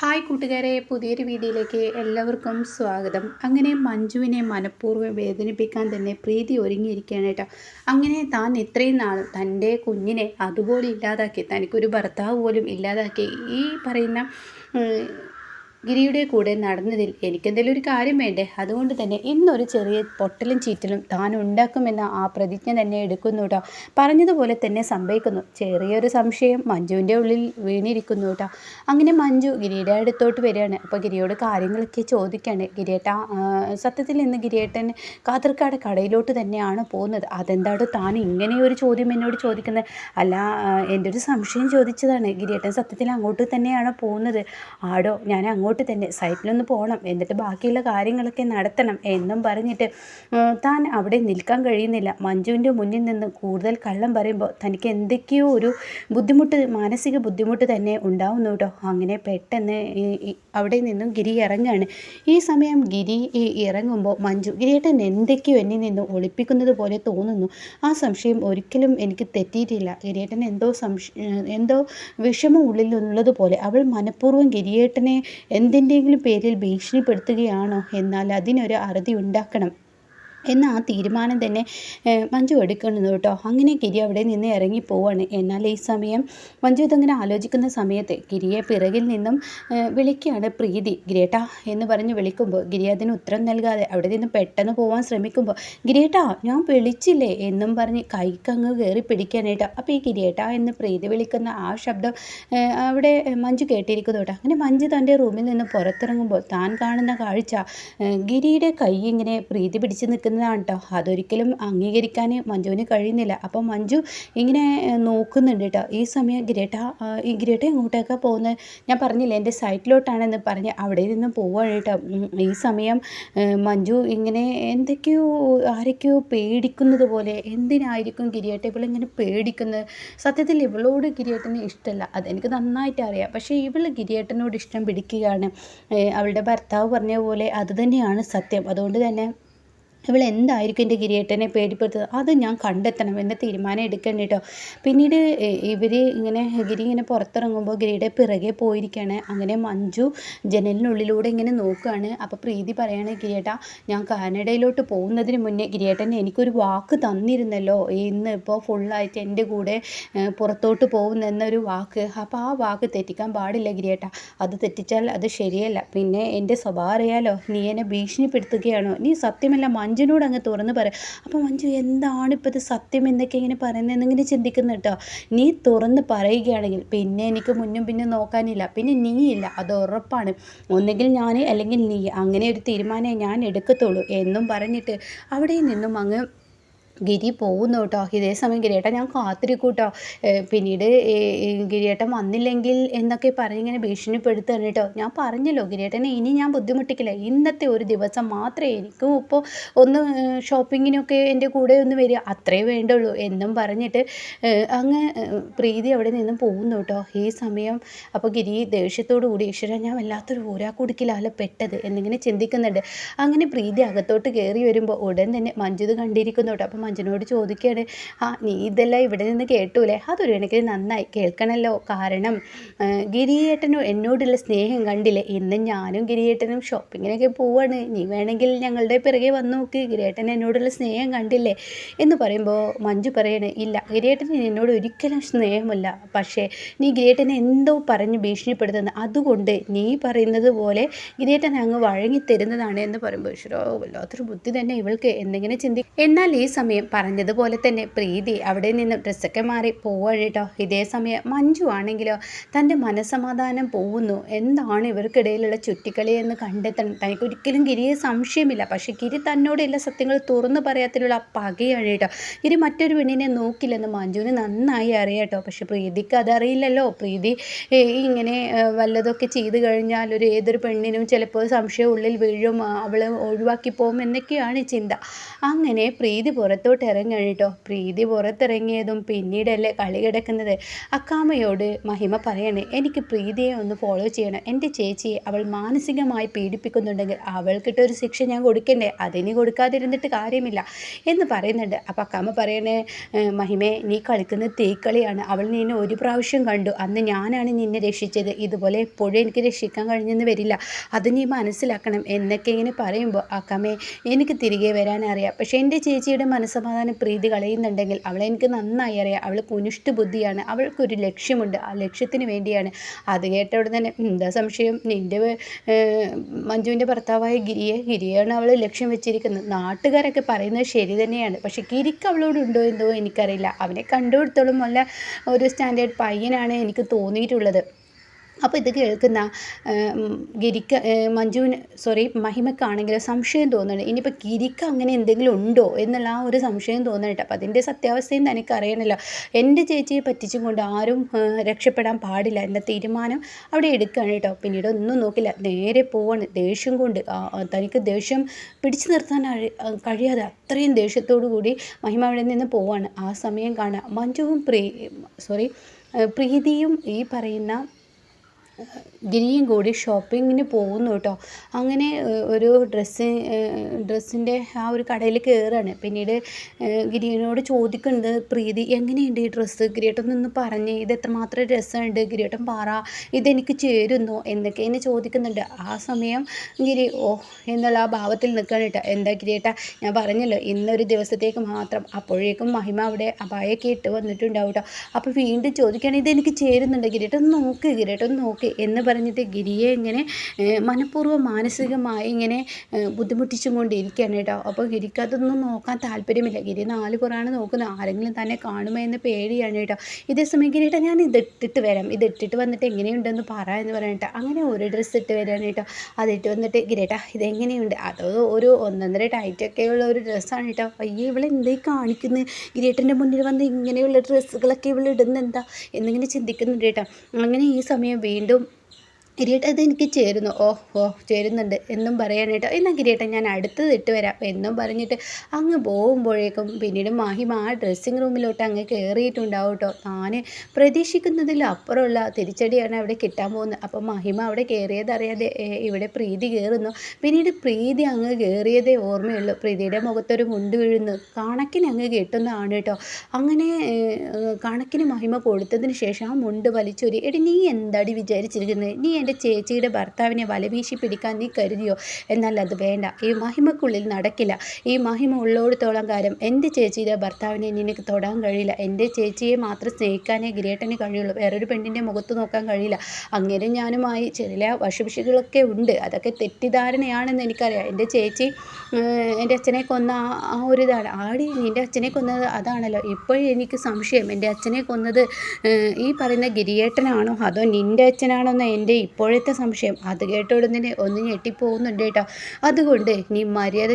Hi കൂട്ടുകാരെ പുതിയൊരു വീഡിയോയിലേക്ക് എല്ലാവർക്കും സ്വാഗതം. അങ്ങനെ മഞ്ജുവിനെ മനഃപൂർവം വേദനിപ്പിക്കാൻ തന്നെ പ്രീതി ഒരുങ്ങിയിരിക്കുകയാണ് കേട്ടോ. അങ്ങനെ താൻ ഇത്രയും നാൾ തന്റെ കുഞ്ഞിനെ അതുപോലെ ഇല്ലാതാക്കി തനിക്കൊരു ഭർത്താവ് പോലും ഇല്ലാതാക്കി ഈ പറയുന്ന ഗിരിയുടെ കൂടെ നടന്നതിൽ എനിക്കെന്തെങ്കിലും ഒരു കാര്യം വേണ്ടേ? അതുകൊണ്ട് തന്നെ ഇന്നൊരു ചെറിയ പൊട്ടലും ചീറ്റലും താൻ ഉണ്ടാക്കുമെന്ന ആ പ്രതിജ്ഞ തന്നെ എടുക്കുന്നു കേട്ടോ പറഞ്ഞതുപോലെ തന്നെ സംഭവിക്കുന്നു. ചെറിയൊരു സംശയം മഞ്ജുവിന്റെ ഉള്ളിൽ വീണിരിക്കുന്നു കേട്ടോ അങ്ങനെ മഞ്ജു ഗിരിയുടെ അടുത്തോട്ട് വരികയാണ്. അപ്പോൾ ഗിരിയോട് കാര്യങ്ങളൊക്കെ ചോദിക്കുകയാണ് ഗിരിയേട്ട സത്യത്തിൽ ഇന്ന് ഗിരിയേട്ടൻ കാതർക്കാട് കടയിലോട്ട് തന്നെയാണ് പോകുന്നത്. അതെന്താണോ താൻ ഇങ്ങനെ ഒരു ചോദ്യം എന്നോട് ചോദിക്കുന്നത്? അല്ല എന്റെ ഒരു സംശയം ചോദിച്ചതാണ്. ഗിരിയേട്ടൻ സത്യത്തിൽ അങ്ങോട്ട് തന്നെയാണ് പോകുന്നത്. ആടോ ഞാൻ അങ്ങോട്ട് അങ്ങോട്ട് തന്നെ സൈറ്റിലൊന്ന് പോകണം എന്നിട്ട് ബാക്കിയുള്ള കാര്യങ്ങളൊക്കെ നടത്തണം എന്നും പറഞ്ഞിട്ട് താൻ അവിടെ നിൽക്കാൻ കഴിയുന്നില്ല. മഞ്ജുവിന്റെ മുന്നിൽ നിന്ന് കൂടുതൽ കള്ളം പറയുമ്പോൾ തനിക്ക് എന്തൊക്കെയോ ഒരു ബുദ്ധിമുട്ട് മാനസിക ബുദ്ധിമുട്ട് തന്നെ ഉണ്ടാവുന്നു കേട്ടോ. അങ്ങനെ പെട്ടെന്ന് അവിടെ നിന്നും ഗിരി ഇറങ്ങാണ്. ഈ സമയം ഗിരി ഇറങ്ങുമ്പോൾ മഞ്ജു ഗിരിയേട്ടൻ എന്തൊക്കെയോ എന്നിൽ നിന്ന് ഒളിപ്പിക്കുന്നത് പോലെ തോന്നുന്നു. ആ സംശയം ഒരിക്കലും എനിക്ക് തെറ്റിയിട്ടില്ല. ഗിരിയേട്ടൻ എന്തോ സംശയം എന്തോ വിഷമം ഉള്ളിലുള്ളത് ഉള്ളതുപോലെ അവൾ മനഃപൂർവം ഗിരിയേട്ടനെ എന്തിന്റെങ്കിലും പേരിൽ ഭീഷണിപ്പെടുത്തുകയാണോ എന്നാൽ അതിനൊരു അറുതി ഉണ്ടാക്കണം. എന്ന ആ തീരുമാനം തന്നെ മഞ്ജു എടുക്കുന്നത് കേട്ടോ. അങ്ങനെ ഗിരി അവിടെ നിന്ന് ഇറങ്ങി പോവാണ്. എന്നാൽ ഈ സമയം മഞ്ജു ഇതങ്ങനെ ആലോചിക്കുന്ന സമയത്ത് ഗിരിയെ പിറകിൽ നിന്നും വിളിക്കുകയാണ് പ്രീതി. ഗിരിയേട്ടാ എന്ന് പറഞ്ഞ് വിളിക്കുമ്പോൾ ഗിരി അതിന് ഉത്തരം നൽകാതെ അവിടെ നിന്ന് പെട്ടെന്ന് പോകാൻ ശ്രമിക്കുമ്പോൾ ഗിരിയേട്ടാ ഞാൻ വിളിച്ചില്ലേ? എന്നും പറഞ്ഞ് കൈക്കങ്ങ് കയറി പിടിക്കാനായിട്ട് അപ്പോൾ ഈ ഗിരിയേട്ടാ എന്ന് പ്രീതി വിളിക്കുന്ന ആ ശബ്ദം അവിടെ മഞ്ജു കേട്ടിരിക്കുന്നു കേട്ടോ. അങ്ങനെ മഞ്ജു തന്റെ റൂമിൽ നിന്ന് പുറത്തിറങ്ങുമ്പോൾ താൻ കാണുന്ന കാഴ്ച ഗിരിയുടെ കൈ ഇങ്ങനെ പ്രീതി പിടിച്ച് നിൽക്കുന്ന നിൽക്കുന്നതാണ് കേട്ടോ അതൊരിക്കലും അംഗീകരിക്കാൻ മഞ്ജുവിന് കഴിയുന്നില്ല. അപ്പോൾ മഞ്ജു ഇങ്ങനെ നോക്കുന്നുണ്ട് കേട്ടോ. ഈ സമയം ഗ്രേട്ട ഈ ഗ്രേട്ട എങ്ങോട്ടേക്കാണ് പോകുന്നത്? ഞാൻ പറഞ്ഞില്ല എന്റെ സൈറ്റിലോട്ടാണെന്ന് പറഞ്ഞ് അവിടെ നിന്ന് പോവുകയാണ് കേട്ടോ. ഈ സമയം മഞ്ജു ഇങ്ങനെ എന്തൊക്കെയോ ആരൊക്കെയോ പേടിക്കുന്നത് പോലെ എന്തിനായിരിക്കും ഗിരിയേട്ട ഇവളിങ്ങനെ പേടിക്കുന്നത്? സത്യത്തിൽ ഇവളോട് ഗിരിയേട്ടന് ഇഷ്ടമല്ല. അതെനിക്ക് നന്നായിട്ട് അറിയാം. പക്ഷേ ഇവൾ ഗിരിയേട്ടനോട് ഇഷ്ടം പിടിക്കുകയാണ്. അവളുടെ ഭർത്താവ് പറഞ്ഞ പോലെ അത് തന്നെയാണ് സത്യം. അതുകൊണ്ട് തന്നെ ഇവൾ എന്തായിരിക്കും എന്റെ ഗിരിയേട്ടനെ പേടിപ്പെടുത്തുന്നത്? അത് ഞാൻ കണ്ടെത്തണം. എന്റെ തീരുമാനം എടുക്കണം കേട്ടോ പിന്നീട് ഇവർ ഇങ്ങനെ ഗിരി ഇങ്ങനെ പുറത്തിറങ്ങുമ്പോൾ ഗിരിയുടെ പിറകെ പോയിരിക്കുകയാണ് അങ്ങനെ മഞ്ജു ജനലിനുള്ളിലൂടെ ഇങ്ങനെ നോക്കുകയാണ് അപ്പോൾ പ്രീതി പറയാണ് ഗിരിയേട്ട ഞാൻ കാനഡയിലോട്ട് പോകുന്നതിന് മുന്നേ ഗിരിയേട്ടൻ എനിക്കൊരു വാക്ക് തന്നിരുന്നല്ലോ. ഇന്ന് ഇപ്പോൾ ഫുള്ളായിട്ട് എന്റെ കൂടെ പുറത്തോട്ട് പോകുന്നെന്നൊരു വാക്ക്. അപ്പോൾ ആ വാക്ക് തെറ്റിക്കാൻ പാടില്ല ഗിരിയേട്ട അത് തെറ്റിച്ചാൽ അത് ശരിയല്ല. പിന്നെ എന്റെ സ്വഭാവം അറിയാലോ നീ എന്നെ ഭീഷണിപ്പെടുത്തുകയാണോ? നീ സത്യമല്ല മഞ്ജുനോട് അങ്ങ് തുറന്ന് പറ. അപ്പോൾ മഞ്ജു എന്താണ് ഇപ്പോൾ ഇത് സത്യം എന്നൊക്കെ ഇങ്ങനെ പറയുന്നത് ഇങ്ങനെ ചിന്തിക്കുന്നു കേട്ടോ. നീ തുറന്ന് പറയുകയാണെങ്കിൽ പിന്നെ എനിക്ക് മുന്നും പിന്നും നോക്കാനില്ല. പിന്നെ നീയില്ല. അത് ഉറപ്പാണ്. ഒന്നുകിൽ ഞാൻ അല്ലെങ്കിൽ നീ. അങ്ങനെ ഒരു തീരുമാനമേ ഞാൻ എടുക്കത്തുള്ളൂ എന്നും പറഞ്ഞിട്ട് അവിടെ നിന്നും അങ്ങ് ഗിരി പോകുന്നു കേട്ടോ. ഇതേ സമയം ഗിരിയേട്ടൻ ഞാൻ കാത്തിരിക്കൂട്ടോ കേട്ടോ. പിന്നീട് ഗിരിയേട്ടൻ വന്നില്ലെങ്കിൽ എന്നൊക്കെ പറഞ്ഞ് ഇങ്ങനെ ഭീഷണിപ്പെടുത്തുകയാണ് കേട്ടോ. ഞാൻ പറഞ്ഞല്ലോ ഗിരിയേട്ടനെ ഇനി ഞാൻ ബുദ്ധിമുട്ടിക്കില്ല. ഇന്നത്തെ ഒരു ദിവസം മാത്രമേ എനിക്കും ഇപ്പോൾ ഒന്ന് ഷോപ്പിങ്ങിനൊക്കെ എന്റെ കൂടെ ഒന്ന് വരിക. അത്രേ വേണ്ടുള്ളൂ. എന്നും പറഞ്ഞിട്ട് അങ്ങ് പ്രീതി അവിടെ നിന്നും പോകുന്നു കേട്ടോ. ഈ സമയം അപ്പോൾ ഗിരി ദേഷ്യത്തോടു കൂടി ഈശ്വര ഞാൻ വല്ലാത്തൊരു ഊരാ കുടുക്കിലാലോ പെട്ടത് എന്നിങ്ങനെ ചിന്തിക്കുന്നുണ്ട്. അങ്ങനെ പ്രീതി അകത്തോട്ട് കയറി വരുമ്പോൾ ഉടൻ തന്നെ മഞ്ജുത് കണ്ടിരിക്കുന്നു കേട്ടോ. അപ്പം മഞ്ജുനോട് ചോദിക്കുകയാണ് ആ നീ ഇതെല്ലാം ഇവിടെ നിന്ന് കേട്ടൂലേ? അതൊരു കണക്കിന് നന്നായി കേൾക്കണമല്ലോ കാരണം ഗിരിയേട്ടനും എന്നോടുള്ള സ്നേഹം കണ്ടില്ലേ? ഇന്ന് ഞാനും ഗിരിയേട്ടനും ഷോപ്പിങ്ങിനൊക്കെ പോവാണ്. നീ വേണമെങ്കിൽ ഞങ്ങളുടെ പിറകെ വന്നു നോക്ക്. ഗിരിയേട്ടൻ എന്നോടുള്ള സ്നേഹം കണ്ടില്ലേ? എന്ന് പറയുമ്പോൾ മഞ്ജു പറയണേ ഇല്ല ഗിരിയേട്ടന് എന്നോട് ഒരിക്കലും സ്നേഹമല്ല. പക്ഷേ നീ ഗിരിയേട്ടനെ എന്തോ പറഞ്ഞ് ഭീഷണിപ്പെടുത്തുന്നത്. അതുകൊണ്ട് നീ പറയുന്നത് പോലെ ഗിരിയേട്ടൻ അങ്ങ് വഴങ്ങി തരുന്നതാണ്. എന്ന് പറയുമ്പോൾ ഈശ്വരോ വല്ലാത്തൊരു ബുദ്ധി തന്നെ ഇവൾക്ക്. എന്തെങ്കിലും ചിന്തി എന്നാൽ ഈ സമയം സമയം പറഞ്ഞതുപോലെ തന്നെ പ്രീതി അവിടെ നിന്ന് ഡ്രസ്സൊക്കെ മാറി പോവഴിട്ടോ. ഇതേ സമയം മഞ്ജു ആണെങ്കിലോ തന്റെ മനസമാധാനം പോകുന്നു എന്താണ് ഇവർക്കിടയിലുള്ള ചുറ്റിക്കളി എന്ന് കണ്ടെത്തണം തനിക്ക് ഒരിക്കലും ഗിരിയെ സംശയമില്ല. പക്ഷേ ഗിരി തന്നോടുള്ള സത്യങ്ങൾ തുറന്നു പറയാത്തിലുള്ള പകയാണ് കേട്ടോ. ഗിരി മറ്റൊരു പെണ്ണിനെ നോക്കില്ലെന്ന് മഞ്ജുവിന് നന്നായി അറിയാട്ടോ. കേട്ടോ പക്ഷെ പ്രീതിക്ക് അതറിയില്ലല്ലോ. പ്രീതി ഇങ്ങനെ വല്ലതൊക്കെ ചെയ്തു കഴിഞ്ഞാൽ ഒരു ഏതൊരു പെണ്ണിനും ചിലപ്പോൾ സംശയം ഉള്ളിൽ വീഴും. അവൾ ഒഴിവാക്കി പോകും എന്നൊക്കെയാണ് ചിന്ത. അങ്ങനെ പ്രീതി പുറത്തു അകത്തോട്ട് ഇറങ്ങുകയാണ് കേട്ടോ. പ്രീതി പുറത്തിറങ്ങിയതും പിന്നീടല്ലേ കളി കിടക്കുന്നത്. അക്കാമയോട് മഹിമ പറയണേ എനിക്ക് പ്രീതിയെ ഒന്ന് ഫോളോ ചെയ്യണം. എന്റെ ചേച്ചിയെ അവൾ മാനസികമായി പീഡിപ്പിക്കുന്നുണ്ടെങ്കിൽ അവൾക്കിട്ടൊരു ശിക്ഷ ഞാൻ കൊടുക്കണ്ടേ? അതിന് കൊടുക്കാതിരുന്നിട്ട് കാര്യമില്ല. എന്ന് പറയുന്നുണ്ട്. അപ്പം അക്കാമ പറയണേ മഹിമേ നീ കളിക്കുന്നത് തീക്കളിയാണ്. അവൾ നിന്നെ ഒരു പ്രാവശ്യം കണ്ടു. അന്ന് ഞാനാണ് നിന്നെ രക്ഷിച്ചത്. ഇതുപോലെ എപ്പോഴും എനിക്ക് രക്ഷിക്കാൻ കഴിഞ്ഞെന്ന് വരില്ല. അത് നീ മനസ്സിലാക്കണം. എന്നൊക്കെ ഇങ്ങനെ പറയുമ്പോൾ അക്കാമേ എനിക്ക് തിരികെ വരാനറിയാം. പക്ഷേ എന്റെ ചേച്ചിയുടെ മനസ്സമാധാനം പ്രീതി കളയുന്നുണ്ടെങ്കിൽ അവളെ എനിക്ക് നന്നായി അറിയാം. അവൾ കുനിഷ്ഠ ബുദ്ധിയാണ്. അവൾക്കൊരു ലക്ഷ്യമുണ്ട്. ആ ലക്ഷ്യത്തിന് വേണ്ടിയാണ്. അത് കേട്ട ഉടനെ തന്നെ എന്താ സംശയം? നിന്റെ മഞ്ജുവിന്റെ ഭർത്താവായ ഗിരിയെ ഗിരിയാണ് അവൾ ലക്ഷ്യം വെച്ചിരിക്കുന്നത്. നാട്ടുകാരൊക്കെ പറയുന്നത് ശരി തന്നെയാണ്. പക്ഷേ ഗിരിക്ക് അവളോടുണ്ടോ എന്തോ എനിക്കറിയില്ല. അവനെ കണ്ടുപിടുത്തോളം വല്ല ഒരു സ്റ്റാൻഡേർഡ് പയ്യനാണ് എനിക്ക് തോന്നിയിട്ടുള്ളത്. അപ്പോൾ ഇത് കേൾക്കുന്ന ഗിരിക്ക മഞ്ജുവിന് സോറി മഹിമക്കാണെങ്കിൽ സംശയം തോന്നുന്നുണ്ട്. ഇനിയിപ്പോൾ ഗിരിക്ക് അങ്ങനെ എന്തെങ്കിലും ഉണ്ടോ എന്നുള്ള ആ ഒരു സംശയം തോന്നുന്നുണ്ട്. അപ്പോൾ അതിന്റെ സത്യാവസ്ഥയും തനിക്ക് അറിയണമല്ലോ എന്റെ ചേച്ചിയെ പറ്റിച്ചും കൊണ്ട് ആരും രക്ഷപ്പെടാൻ പാടില്ല എന്ന തീരുമാനം അവിടെ എടുക്കുകയാണ് കേട്ടോ. പിന്നീട് ഒന്നും നോക്കില്ല. നേരെ പോവാണ്. ദേഷ്യം കൊണ്ട് തനിക്ക് ദേഷ്യം പിടിച്ചു നിർത്താൻ കഴിയാതെ അത്രയും ദേഷ്യത്തോടു കൂടി മഹിമ അവിടെ നിന്ന് പോവാണ്. ആ സമയം കാണുക മഞ്ജുവും പ്രീ സോറി പ്രീതിയും ഈ പറയുന്ന ഗിരിയും കൂടി ഷോപ്പിങ്ങിന് പോകുന്നു കേട്ടോ. അങ്ങനെ ഒരു ഡ്രസ്സ് ഡ്രസ്സിന്റെ ആ ഒരു കടയിൽ കയറുകയാണ് പിന്നീട് ഗിരിയനോട് ചോദിക്കുന്നുണ്ട് പ്രീതി എങ്ങനെയുണ്ട് ഈ ഡ്രസ്സ്? ഗിരിയേട്ടൻ നിന്ന് പറഞ്ഞ് ഇത് എത്രമാത്രം രസമുണ്ട്? ഗിരിയേട്ടൻ പറ ഇതെനിക്ക് ചേരുന്നോ എന്നൊക്കെ എന്നെ ചോദിക്കുന്നുണ്ട്. ആ സമയം ഗിരി ഓ എന്നുള്ള ആ ഭാവത്തിൽ നിൽക്കുകയാണ് കേട്ടോ. എന്താ ഗിരിയേട്ട ഞാൻ പറഞ്ഞല്ലോ ഇന്നൊരു ദിവസത്തേക്ക് മാത്രം. അപ്പോഴേക്കും മഹിമ അവിടെ അപായൊക്കെ ഇട്ട് വന്നിട്ടുണ്ടാവും കേട്ടോ. അപ്പോൾ വീണ്ടും ചോദിക്കുകയാണെങ്കിൽ ഇതെനിക്ക് ചേരുന്നുണ്ട് ഗിരിയേട്ടൻ നോക്ക് ഗിരിയേട്ടൻ നോക്ക്. എന്ന് പറഞ്ഞിട്ട് ഗിരിയെ ഇങ്ങനെ മനഃപൂർവം മാനസികമായി ഇങ്ങനെ ബുദ്ധിമുട്ടിച്ചും കൊണ്ടിരിക്കുകയാണ് കേട്ടോ. അപ്പോൾ ഗിരിക്ക് അതൊന്നും നോക്കാൻ താല്പര്യമില്ല. ഗിരി നാല് കുറാണ് നോക്കുന്നത് ആരെങ്കിലും തന്നെ കാണുമോ എന്ന് പേടിയാണ് കേട്ടോ. ഇതേ സമയം ഗിരിയേട്ടാ ഞാൻ ഇത് ഇട്ടിട്ട് വരാം. ഇത് ഇട്ടിട്ട് വന്നിട്ട് എങ്ങനെയുണ്ടെന്ന് പറ എന്ന് പറഞ്ഞിട്ട് അങ്ങനെ ഒരു ഡ്രസ്സ് ഇട്ട് വരാൻ കേട്ടോ. അതിട്ട് വന്നിട്ട് ഗിരേട്ടാ ഇതെങ്ങനെയുണ്ട് അത് ഒരു ഒന്നൊന്നര ടൈറ്റൊക്കെ ഉള്ള ഒരു ഡ്രസ്സാണ് കേട്ടോ. അയ്യേ ഇവളെ എന്തേ കാണിക്കുന്നത് ഗിരേട്ടന്റെ മുന്നിൽ വന്ന് ഇങ്ങനെയുള്ള ഡ്രസ്സുകളൊക്കെ ഇവൾ ഇടുന്നെന്താ? എന്നിങ്ങനെ ചിന്തിക്കുന്നുണ്ട് കേട്ടോ. അങ്ങനെ ഈ സമയം വീണ്ടും കിരീട്ട അത് എനിക്ക് ചേരുന്നു. ഓ ഓ ചേരുന്നുണ്ട്. എന്നും പറയാനായിട്ട്. എന്നാൽ കിരീട്ടം ഞാൻ അടുത്തത് ഇട്ട് വരാം എന്നും പറഞ്ഞിട്ട് അങ്ങ് പോകുമ്പോഴേക്കും പിന്നീട് മാഹിമ ആ ഡ്രസ്സിങ് റൂമിലോട്ട് അങ്ങ് കയറിയിട്ടുണ്ടാവും കേട്ടോ. താൻ പ്രതീക്ഷിക്കുന്നതിൽ അപ്പുറമുള്ള തിരിച്ചടിയാണ് അവിടെ കിട്ടാൻ പോകുന്നത്. അപ്പോൾ മഹിമ അവിടെ കയറിയത് അറിയാതെ ഇവിടെ പ്രീതി കയറുന്നു. പിന്നീട് പ്രീതി അങ്ങ് കയറിയതേ ഓർമ്മയുള്ളൂ. പ്രീതിയുടെ മുഖത്തൊരു മുണ്ട് വീഴുന്നു. കണക്കിന് അങ്ങ് കെട്ടുന്നതാണ് കേട്ടോ. അങ്ങനെ കണക്കിന് മഹിമ കൊടുത്തതിന് ശേഷം ആ മുണ്ട് വലിച്ചൊരു. എടി നീ എന്താടി വിചാരിച്ചിരിക്കുന്നത് നീ എന്റെ എന്റെ ചേച്ചിയുടെ ഭർത്താവിനെ വലവീശി പിടിക്കാൻ നീ കരുതിയോ? എന്നാൽ അത് വേണ്ട. ഈ മഹിമക്കുള്ളിൽ നടക്കില്ല. ഈ മഹിമ ഉള്ളോടത്തോളം കാലം എന്റെ ചേച്ചിയുടെ ഭർത്താവിനെ നിനക്ക് തൊടാൻ കഴിയില്ല. എന്റെ ചേച്ചിയെ മാത്രം സ്നേഹിക്കാനേ ഗ്രേട്ടന് കഴിയുള്ളൂ. വേറൊരു പെണ്ണിന്റെ മുഖത്ത് നോക്കാൻ കഴിയില്ല. അങ്ങനെ ഞാനുമായി ചില വശവിശികളൊക്കെ ഉണ്ട്. അതൊക്കെ തെറ്റിദ്ധാരണയാണെന്ന് എനിക്കറിയാം. എന്റെ ചേച്ചി എന്റെ അച്ഛനെ കൊന്ന ആ ഒരു ഇതാണ്. ആടി നിന്റെ അച്ഛനെ കൊന്നത് അതാണല്ലോ. ഇപ്പോഴും എനിക്ക് സംശയം. എന്റെ അച്ഛനെ കൊന്നത് ഈ പറയുന്ന ഗിരിയേട്ടനാണോ? അതോ നിന്റെ അച്ഛനാണോ എന്ന് എന്റെ ഇപ്പോഴത്തെ സംശയം അത് കേട്ട ഉടനെ ഒന്ന് ഞെട്ടിപ്പോകുന്നുണ്ട് കേട്ടോ. അതുകൊണ്ട് നീ മര്യാദ